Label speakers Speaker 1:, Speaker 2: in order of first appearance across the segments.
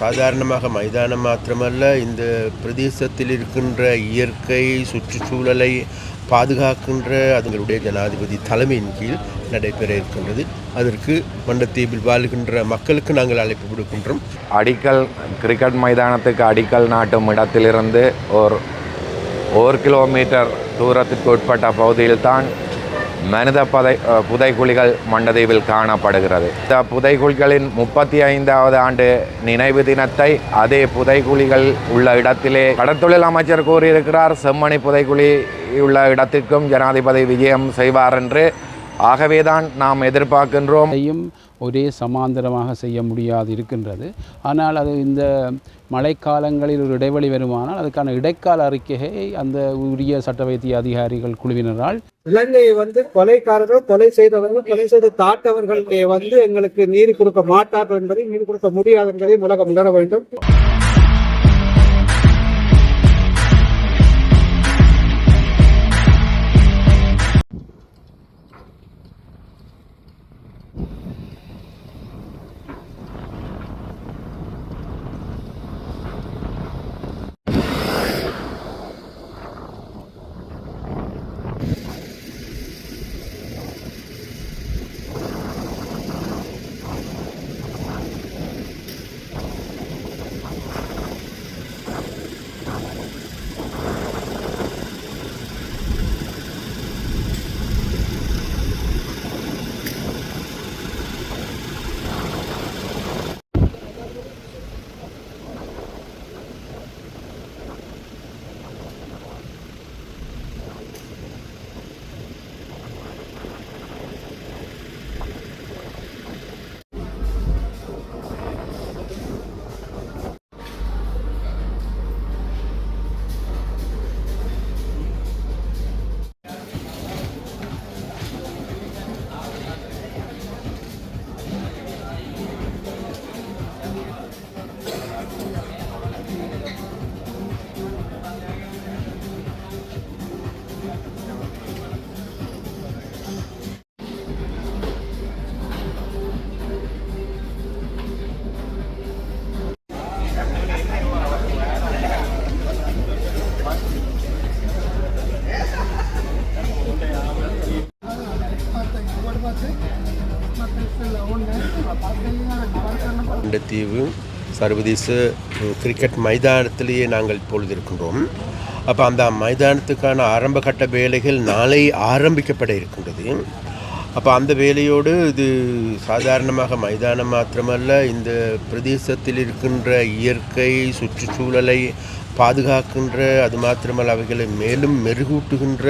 Speaker 1: சாதாரணமாக மைதானம் மாத்திரமல்ல இந்த பிரதேசத்தில் இருக்கின்ற இயற்கை சுற்றுச்சூழலை பாதுகாக்கின்ற அதுங்களுடைய ஜனாதிபதி தலைமையின் கீழ் நடைபெற இருக்கின்றது. அதற்கு மண்டத்தீவில் வாழ்கின்ற மக்களுக்கு நாங்கள் அழைப்பு விடுக்கின்றோம்.
Speaker 2: அடிக்கல் கிரிக்கெட் மைதானத்துக்கு அடிக்கல் நாட்டும் இடத்திலிருந்து ஒரு ஒரு கிலோமீட்டர் தூரத்திற்கு உட்பட்ட பகுதியில்தான் மனித பதை புதைகுழிகள் புதைக்குழிகள் மண்டதீவில் காணப்படுகிறது. இந்த புதைக்குழிகளின் முப்பத்தி ஐந்தாவது ஆண்டு நினைவு தினத்தை அதே புதைக்குழிகள் உள்ள இடத்திலே கடற்தொழில் அமைச்சர் கூறியிருக்கிறார். செம்மணி புதைக்குழி உள்ள இடத்திற்கும் ஜனாதிபதி விஜயம் செய்வார் என்று ஆகவேதான் நாம் எதிர்பார்க்கின்றோம்.
Speaker 3: அதையும் ஒரே சமாந்தரமாக செய்ய முடியாது இருக்கின்றது ஆனால் அது இந்த மழைக்காலங்களில் ஒரு இடைவெளி வருமானால் அதுக்கான இடைக்கால அறிக்கையை அந்த உரிய சட்ட வைத்திய அதிகாரிகள் குழுவினரால்
Speaker 4: இலங்கையை வந்து கொலைக்காரர்கள் கொலை செய்தவர்கள் கொலை செய்து தாட்டவர்களுக்கு வந்து எங்களுக்கு நீதி கொடுக்க மாட்டார்கள் என்பதை நீதி கொடுக்க முடியாது என்பதை உலகம் உணர வேண்டும்.
Speaker 1: தீவு சர்வதேச கிரிக்கெட் மைதானத்திலேயே நாங்கள் இப்பொழுது இருக்கின்றோம். அப்போ அந்த மைதானத்துக்கான ஆரம்ப கட்ட வேலைகள் நாளை ஆரம்பிக்கப்பட இருக்கின்றது. அப்போ அந்த வேலையோடு இது சாதாரணமாக மைதானம் மாத்திரமல்ல இந்த பிரதேசத்தில் இருக்கின்ற இயற்கை சுற்றுச்சூழலை பாதுகாக்கின்ற அது மாத்திரமல்ல அவைகளை மேலும் மெருகூட்டுகின்ற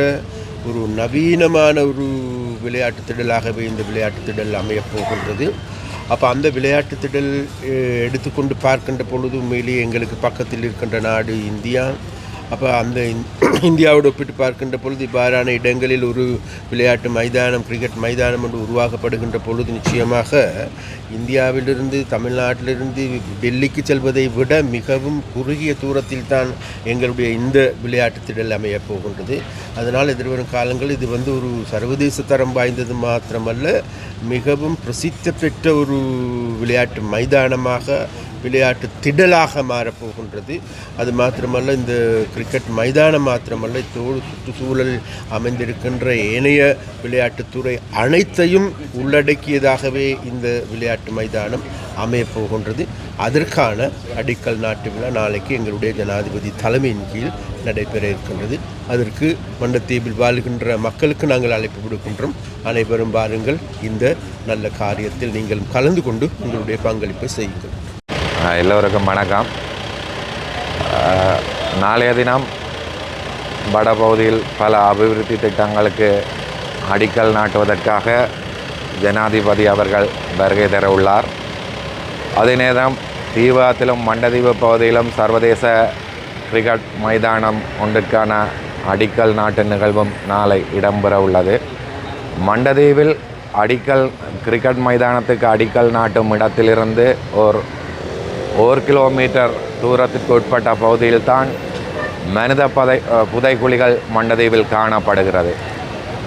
Speaker 1: ஒரு நவீனமான ஒரு விளையாட்டு திடலாகவே இந்த விளையாட்டு திடல் அமையப் போகின்றது. அப்போ அந்த விளையாட்டு திடல் எடுத்துக்கொண்டு பார்க்கின்ற பொழுது உண்மையிலேயே எங்களுக்கு பக்கத்தில் இருக்கின்ற நாடு இந்தியா. அப்போ அந்த இந்- இந்தியாவோடு ஒப்பிட்டு பார்க்கின்ற பொழுது இவ்வாறான இடங்களில் ஒரு விளையாட்டு மைதானம் கிரிக்கெட் மைதானம் என்று உருவாக்கப்படுகின்ற பொழுது நிச்சயமாக இந்தியாவிலிருந்து தமிழ்நாட்டிலிருந்து டெல்லிக்கு செல்வதை விட மிகவும் குறுகிய தூரத்தில் தான் எங்களுடைய இந்த விளையாட்டு திடல் அமையப் போகின்றது. அதனால் எதிர்வரும் காலங்களில் இது வந்து ஒரு சர்வதேச தரம் வாய்ந்தது மாத்திரமல்ல மிகவும் பிரசித்தி பெற்ற ஒரு விளையாட்டு மைதானமாக விளையாட்டு திடலாக மாறப்போகின்றது. அது மாத்திரமல்ல இந்த கிரிக்கெட் மைதானம் மாத்திரமல்ல இத்தோடு சுற்றுச்சூழல் அமைந்திருக்கின்ற ஏனைய விளையாட்டுத்துறை அனைத்தையும் உள்ளடக்கியதாகவே இந்த விளையாட்டு மைதானம் அமையப்போகின்றது. அதற்கான அடிக்கல் நாட்டு விழா நாளைக்கு எங்களுடைய ஜனாதிபதி தலைமையின் கீழ் நடைபெற இருக்கின்றது. அதற்கு மண்டத்தீவில் வாழ்கின்ற மக்களுக்கு நாங்கள் அழைப்பு விடுக்கின்றோம். அனைவரும் பாருங்கள் இந்த நல்ல காரியத்தில் நீங்கள் கலந்து கொண்டு உங்களுடைய பங்களிப்பை செய்யுங்கள்.
Speaker 2: எல்லோருக்கும் வணக்கம். நாளைய தினம் வடபகுதியில் பல அபிவிருத்தி திட்டங்களுக்கு அடிக்கல் நாட்டுவதற்காக ஜனாதிபதி அவர்கள் வருகை தர உள்ளார் அதே நேரம் தீவாத்திலும் மண்டதீவு பகுதியிலும் சர்வதேச கிரிக்கெட் மைதானம் ஒன்றுக்கான அடிக்கல் நாட்டு நிகழ்வும் நாளை இடம்பெற உள்ளது மண்டதீவில் அடிக்கல் கிரிக்கெட் மைதானத்துக்கு அடிக்கல் நாட்டும் இடத்திலிருந்து ஒரு ஒரு கிலோமீட்டர் தூரத்திற்கு உட்பட்ட பகுதியில்தான் மனித பதை புதைகுழிகள் புதைக்குழிகள் மண்டதீவில் காணப்படுகிறது.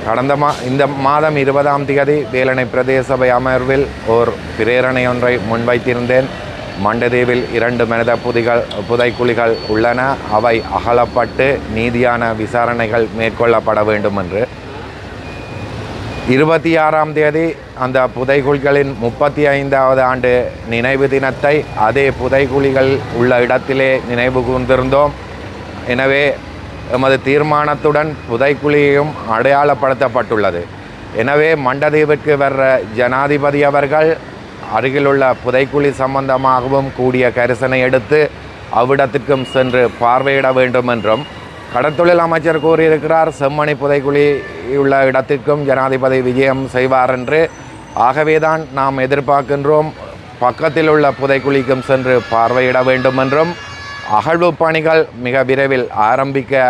Speaker 2: கடந்த மா இந்த மாதம் இருபதாம் தேதி வேலணை பிரதேச சபை அமர்வில் ஓர் பிரேரணை ஒன்றை முன்வைத்திருந்தேன். மண்டதீவில் இரண்டு மனித புதிகள் புதைக்குழிகள் உள்ளன. அவை அகலப்பட்டு நீதியான விசாரணைகள் மேற்கொள்ளப்பட வேண்டும் என்று இருபத்தி ஆறாம் தேதி அந்த புதைகுழிகளின் முப்பத்தி ஐந்தாவது ஆண்டு நினைவு தினத்தை அதே புதைகுழிகள் உள்ள இடத்திலே நினைவு கூர்ந்திருந்தோம். எனவே எமது தீர்மானத்துடன் புதைக்குழியும் அடையாளப்படுத்தப்பட்டுள்ளது. எனவே மண்டதீவுக்கு வர்ற ஜனாதிபதி அவர்கள் அருகிலுள்ள புதைக்குழி சம்பந்தமாகவும் கூடிய கரிசனை எடுத்து அவ்விடத்திற்கும் சென்று பார்வையிட வேண்டும் என்றும் கடற்தொழில் அமைச்சர் கூறியிருக்கிறார் செம்மணி புதைக்குழி உள்ள இடத்திற்கும் ஜனாதிபதி விஜயம் செய்வார் என்று. ஆகவேதான் நாம் எதிர்பார்க்கின்றோம் பக்கத்தில் உள்ள புதைக்குழிக்கும் சென்று பார்வையிட வேண்டும் என்றும். அகழ்வு பணிகள் மிக விரைவில் ஆரம்பிக்க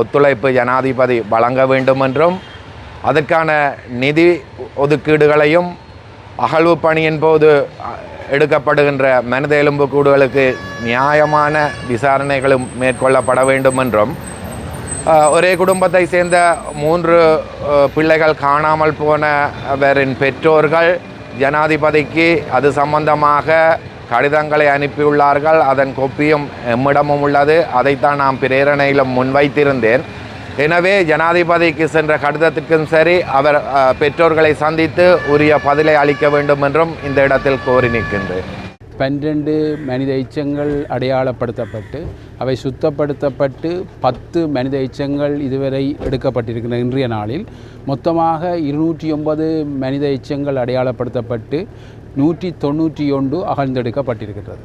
Speaker 2: ஒத்துழைப்பு ஜனாதிபதி வழங்க வேண்டும் என்றும். அதற்கான நிதி ஒதுக்கீடுகளையும் அகழ்வு பணியின் போது எடுக்கப்படுகின்ற மனித எலும்புக்கூடுகளுக்கு நியாயமான விசாரணைகளும் மேற்கொள்ளப்பட வேண்டும் என்றும் ஒரே குடும்பத்தை சேர்ந்த மூன்று பிள்ளைகள் காணாமல் போனவரின் பெற்றோர்கள் ஜனாதிபதிக்கு அது சம்பந்தமாக கடிதங்களை அனுப்பியுள்ளார்கள். அதன் கொப்பியும் எம்மிடமும் உள்ளது. அதைத்தான் நாம் பிரேரணையிலும் முன்வைத்திருந்தேன். எனவே ஜனாதிபதிக்கு சென்ற கடிதத்திற்கும் சரி அவர் பெற்றோர்களை சந்தித்து உரிய பதிலை அளிக்க வேண்டும் என்றும் இந்த இடத்தில் கோரி நிற்கின்றேன்.
Speaker 3: பன்னிரண்டு மனித எச்சங்கள் அடையாளப்படுத்தப்பட்டு அவை சுத்தப்படுத்தப்பட்டு பத்து மனித எச்சங்கள் இதுவரை எடுக்கப்பட்டிருக்கின்றன இன்றைய நாளில். மொத்தமாக இருநூற்றி ஒன்பது மனித எச்சங்கள் அடையாளப்படுத்தப்பட்டு நூற்றி தொண்ணூற்றி ஒன்று அகழ்ந்தெடுக்கப்பட்டிருக்கின்றது.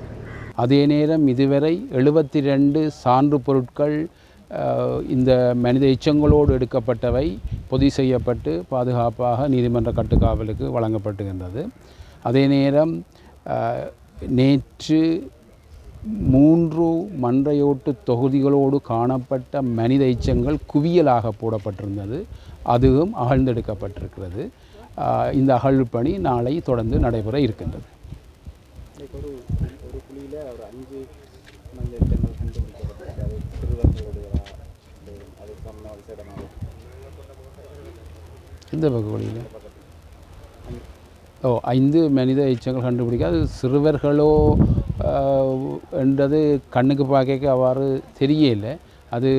Speaker 3: அதே நேரம் இதுவரை எழுபத்தி ரெண்டு சான்று பொருட்கள் இந்த மனித எச்சங்களோடு எடுக்கப்பட்டவை பொதி செய்யப்பட்டு பாதுகாப்பாக நீதிமன்ற கட்டுக்காவலுக்கு வழங்கப்பட்டுகின்றது அதே நேரம் நேற்று மூன்று மன்றையோட்டு தொகுதிகளோடு காணப்பட்ட மனித எச்சங்கள் குவியலாக போடப்பட்டிருந்தது. அதுவும் அகழ்ந்தெடுக்கப்பட்டிருக்கிறது. இந்த அகழ்வு பணி நாளை தொடர்ந்து நடைபெற இருக்கின்றது.
Speaker 5: ஒரு ஒரு கண்டுபிடிக்கப்பட்டிருக்கு அது அது சொன்ன
Speaker 3: இந்த பகுதியில்? ஓ ஐந்து மனித எச்சங்கள் கண்டுபிடிக்க அது சிறுவர்களோ என்றது கண்ணுக்கு பார்க்க அவ்வாறு தெரியலை அது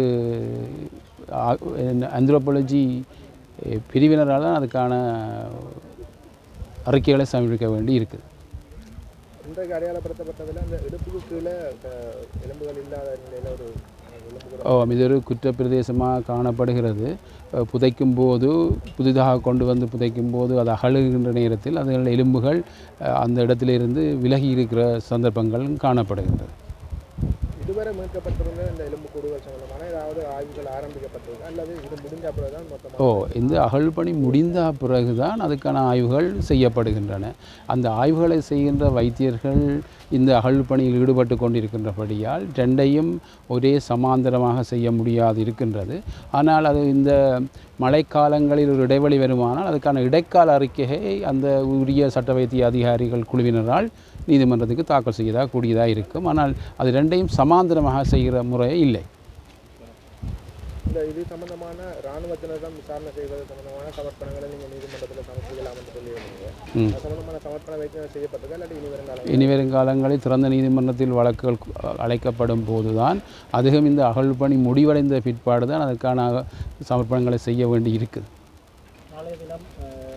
Speaker 3: ஆந்த்ரோபாலஜி பிரிவினரால் தான் அதுக்கான அறிக்கைகளை சமர்ப்பிக்க வேண்டி இருக்குது.
Speaker 5: இன்றைக்கு அடையாளப்படுத்தப்பட்டதில் அந்த இடுப்புக்கு கீழே எலும்புகள் இல்லாத நிலையில் ஒரு
Speaker 3: ஓ இது ஒரு குற்றப்பிரதேசமாக காணப்படுகிறது. புதைக்கும் போது புதிதாக கொண்டு வந்து புதைக்கும் போது அது அகழுகின்ற நேரத்தில் அதுகள் எலும்புகள் அந்த இடத்திலிருந்து விலகி இருக்கிற சந்தர்ப்பங்களும் காணப்படுகின்றது.
Speaker 5: இதுவரை மீட்கப்பட்டிருந்த இந்த எலும்பு கூடுகள் சம்பந்தமான ஏதாவது ஆய்வுகள் ஆரம்பிக்கப்பட்டிருக்கு அல்லது இது முடிந்த பிறகு தான் மொத்தமாக
Speaker 3: ஓ இந்த அகழ்பணி முடிந்த பிறகுதான் அதுக்கான ஆய்வுகள் செய்யப்படுகின்றன. அந்த ஆய்வுகளை செய்கின்ற வைத்தியர்கள் இந்த அகழ்பணியில் ஈடுபட்டு கொண்டிருக்கின்றபடியால் ரெண்டையும் ஒரே சமாந்தரமாக செய்ய முடியாது இருக்கின்றது. ஆனால் அது இந்த மழைக்காலங்களில் ஒரு இடைவெளி வருமானால் அதுக்கான இடைக்கால அறிக்கையை அந்த உரிய சட்ட வைத்திய அதிகாரிகள் குழுவினரால் நீதிமன்றத்துக்கு தாக்கல் செய்யதாக கூடியதாக இருக்கும். ஆனால் அது ரெண்டையும் சமாந்தரமாக செய்கிற முறை இல்லை.
Speaker 5: இந்த இது சம்பந்தமான இராணுவத்தினரிடம் விசாரணை செய்வது சம்பந்தமான சமர்ப்பணங்களை நீங்கள் நீதிமன்றத்தில் சமர்ப்பிக்கலாம் என்று சொல்லியிருந்தீங்க. சம்பந்தமான சமர்ப்பணம் வைத்து செய்யப்பட்டதா இல்லாட்டி இனி வருங்காலம்
Speaker 3: இனி வருங்காலங்களில் திறந்த நீதிமன்றத்தில் வழக்குகள் அழைக்கப்படும் போதுதான் அதுவும் இந்த அகழ்பணி முடிவடைந்த பிற்பாடு தான் அதற்கான சமர்ப்பணங்களை செய்ய வேண்டி இருக்குது.
Speaker 6: நாளைய தினம்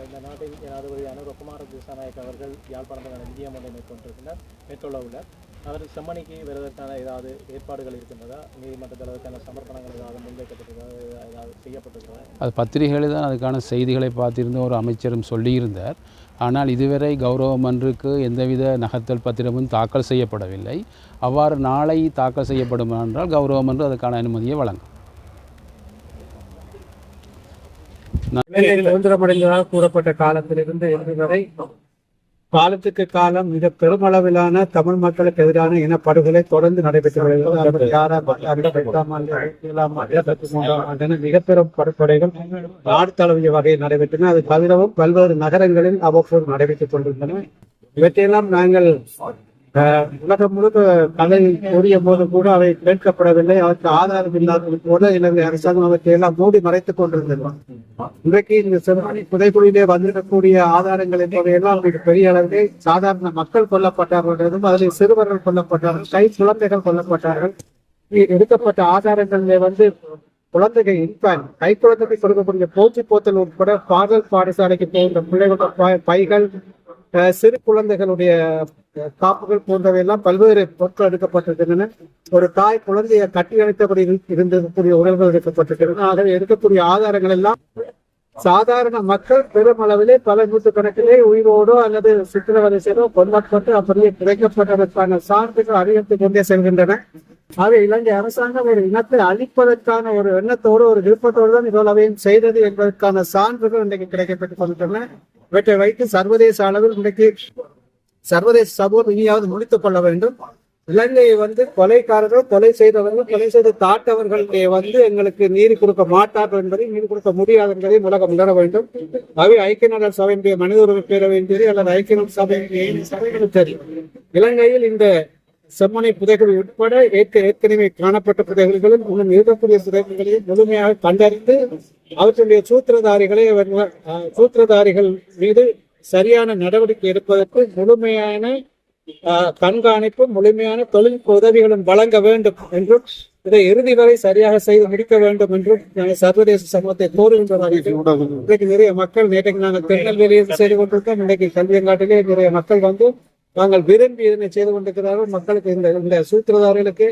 Speaker 6: இந்த நாட்டின் ஜனாதிபதியான குமார திசாநாயக் அவர்கள் யாழ்ப்பாணத்துக்கான விஜயம் ஒன்றை மேற்கொண்டிருக்கிறார் மேற்கொள்ள உள்ளார் அவர் செம்மணிக்கு வருவதற்கான ஏதாவது ஏற்பாடுகள் இருக்கின்றதா? நீதிமன்றத்தில் அதற்கான சமர்ப்பணங்கள் ஏதாவது முன்வைக்கப்பட்டிருக்கிறதா? ஏதாவது செய்யப்பட்டிருக்கிறதா?
Speaker 3: அது பத்திரிகைகளில் தான் அதுக்கான செய்திகளை பார்த்திருந்த ஒரு அமைச்சரும் சொல்லியிருந்தார். ஆனால் இதுவரை கௌரவ மன்றுக்கு எந்தவித நகர்த்தல் பத்திரமும் தாக்கல் செய்யப்படவில்லை. அவ்வாறு நாளை தாக்கல் செய்யப்படும் என்றால் கௌரவ மன்று அதுக்கான அனுமதியை வழங்கும்.
Speaker 4: சுதந்திரமடைந்ததாக கூறப்பட்ட காலத்திலிருந்து இன்று வரை காலத்துக்கு காலம் மிக பெருமளவிலான தமிழ் மக்களுக்கு எதிரான இனப்படுகொலை தொடர்ந்து நடைபெற்று வருகிறது. மிக பெரும் படுகொலைகள் நாடு தழுவிய வகையில் நடைபெற்றன. அது தவிரவும் பல்வேறு நகரங்களில் அவ்வப்போது நடைபெற்றுக் கொண்டிருந்தன. இவற்றையெல்லாம் நாங்கள் உலகம் முழுக்க கலை கூறிய போது கூட அவை கேட்கப்படவில்லை. அவருக்கு ஆதாரம் இல்லாதது போல இலங்கை அரசாங்கம் அவற்றை எல்லாம் மூடி மறைத்துக் கொண்டிருந்தது. இன்றைக்கு இந்த செம்மணி புதைக்குழியிலே வந்திருக்கக்கூடிய ஆதாரங்கள் என்பவையெல்லாம் மிக பெரிய அளவிலே சாதாரண மக்கள் கொல்லப்பட்டார்கள் அதில் சிறுவர்கள் கொல்லப்பட்டார்கள் கை குழந்தைகள் கொல்லப்பட்டார்கள். எடுக்கப்பட்ட ஆதாரங்களிலே வந்து குழந்தைகள் இன்பான் கை குழந்தைக்கு கொடுக்கக்கூடிய போச்சி போத்தல் உட்பட பாடல் பாடசாலைக்கு போகின்ற பிள்ளைகளோட ப- பைகள் சிறு குழந்தைகளுடைய காப்புகள் போன்றவையெல்லாம் பல்வேறு பொருட்கள் எடுக்கப்பட்டிருக்கின்றன. ஒரு தாய் குழந்தையை கட்டி அழைத்தபடி இருந்திருக்கக்கூடிய உணர்வுகள் எடுக்கப்பட்டிருக்கின்றன. ஆகவே எடுக்கக்கூடிய ஆதாரங்கள் எல்லாம் சாதாரண மக்கள் பெருமளவிலே பல நூற்றுக்கணக்கிலே உயிரோடோ அல்லது சித்திரவதை செய்தோ கொல்லப்பட்டு அப்படியே கிடைக்கப்பட்டதற்கான சான்றுகள் அதிகரித்துக் கொண்டே செல்கின்றன. ஆகவே இலங்கை அரசாங்கம் ஒரு இனத்தை அழிப்பதற்கான ஒரு எண்ணத்தோடு ஒரு விருப்பத்தோடு தான் இவ்வளவையும் செய்தது என்பதற்கான சான்றுகள் இன்றைக்கு கிடைக்கப்பட்டுக் கொண்டிருக்கின்றன. இவற்றை வைத்து சர்வதேச அளவில் இன்றைக்கு சர்வதேச சமூகம் இனியாவது முடித்துக் கொள்ள வேண்டும். இலங்கையை வந்து கொலைக்காரர்கள் கொலை செய்தவர்கள் கொலை செய்து தாட்டவர்களுடைய வந்து எங்களுக்கு நீதி கொடுக்க மாட்டார்கள் என்பதை நீதி கொடுக்க முடியாது என்பதை உலகம் உணர வேண்டும். அவை ஐக்கிய நாடுகள் சபையினுடைய மனித உரிமை பேரவையின் வேண்டியது அல்லது ஐக்கிய நாடு சபையினுடைய சபைகளும் சரி இலங்கையில் இந்த செம்மனை புதைகள் உட்பட ஏற்க ஏற்கனவே காணப்பட்ட புதைகள்களும் இன்னும் இருக்கக்கூடிய புதைகளையும் முழுமையாக கண்டறிந்து அவற்றுடைய சூத்திரதாரிகளை அவர்கள் சூத்திரதாரிகள் மீது சரியான நடவடிக்கை எடுப்பதற்கு முழுமையான அஹ், கண்காணிப்பு முழுமையான தொழில்நுட்ப உதவிகளும் வழங்க வேண்டும் என்றும் இதை இறுதி வரை சரியாக செய்து முடிக்க வேண்டும் என்றும் சர்வதேச சமூகத்தை கோருகின்றதாக இன்றைக்கு நிறைய மக்கள் நேற்றைக்கு நாங்கள் திருநெல்வேலியில் செய்து கொண்டிருக்கோம். இன்றைக்கு கல்வியங்காட்டிலே நிறைய மக்கள் வந்து நாங்கள் விரும்பி இதனை செய்து கொண்டிருக்கிறார்கள். மக்களுக்கு இந்த இந்த சூத்திரதாரிகளுக்கு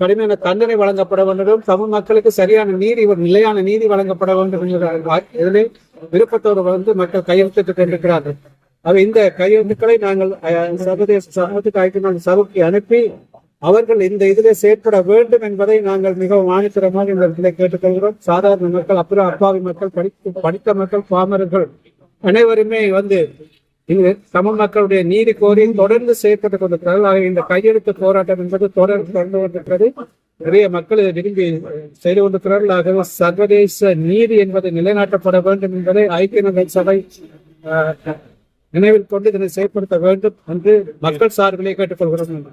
Speaker 4: கடுமையான தண்டனை வழங்கப்பட வேண்டும். தமிழ் மக்களுக்கு சரியான நீதி நிலையான நீதி வழங்கப்பட வேண்டும் என்கிறார்கள் இதனை விருப்பத்தோடு வந்து மக்கள் கையெழுத்திட்டுக் கொண்டிருக்கிறார்கள். அவை இந்த கையெழுத்துக்களை நாங்கள் அஹ், சர்வதேச சமூகத்துக்கு ஐக்கிய நாடு சபைக்கு அனுப்பி அவர்கள் இந்த இதிலே செயற்பட வேண்டும் என்பதை நாங்கள் மிகவும் ஆணித்தரமாக இந்த இடத்திலே கேட்டுக்கொள்கிறோம். சாதாரண மக்கள் அப்புறம் அப்பாவி மக்கள் படித்த படித்த மக்கள் பாமரர்கள் அனைவருமே வந்து இங்கு தமிழ் மக்களுடைய நீதி கோரி தொடர்ந்து செயற்பட்டுக் கொண்டிருக்கிறார்கள். ஆகவே இந்த கையெழுத்து போராட்டம் என்பது தொடர்ந்து தொடர்ந்து கொண்டிருக்கிறது. நிறைய மக்கள் இதை விரும்பி செய்து கொண்டிருக்கிறார்கள். ஆகவே சர்வதேச நீதி என்பது நிலைநாட்டப்பட வேண்டும் என்பதை ஐக்கிய நாடுகள் சபை அஹ், நினைவில் கொண்டு இதனை செயற்படுத்த வேண்டும் என்று மக்கள் சார்பிலே கேட்டுக்கொள்கிறோம்.